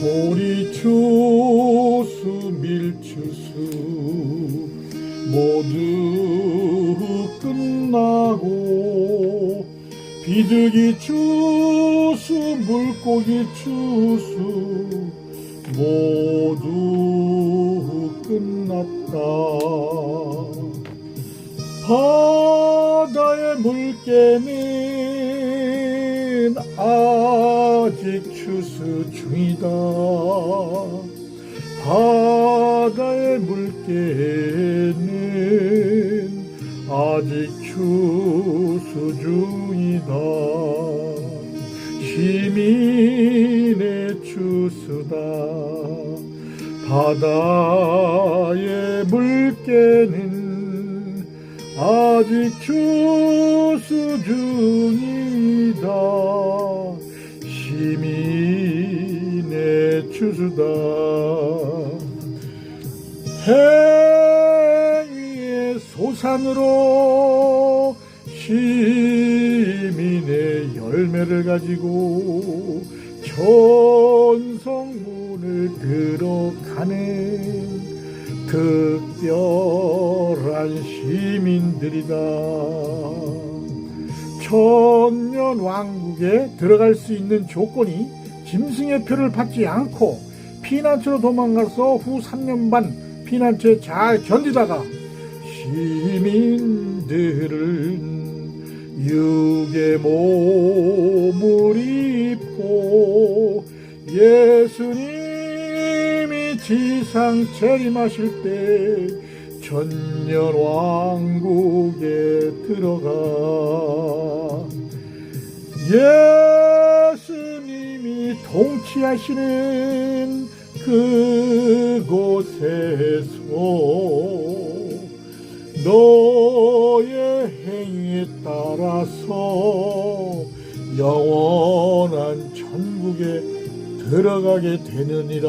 보리추수 밀추수 모두 끝나고 비둘기 추수 물고기 추수 모두 끝났다. 바다의 물개는 아직 추수 중이다. 바다의 물개는 아직 추수 중이다. 시민의 추수다. 바다의 물개는 아직 추수 중이다 추수다 행위의 소산으로 시민의 열매를 가지고 천성문을 들어가는 특별한 시민들이다. 천년 왕국에 들어갈 수 있는 조건이 짐승의 표를 받지 않고 피난처로 도망가서 후 3년 반 피난처에 잘 견디다가 시민들은 육의 몸을 입고 예수님이 지상 재림하실 때 천년 왕국에 들어가 예 수님이 통치하시는 그곳에서 너의 행위에 따라서 영원한 천국에 들어가게 되느니라.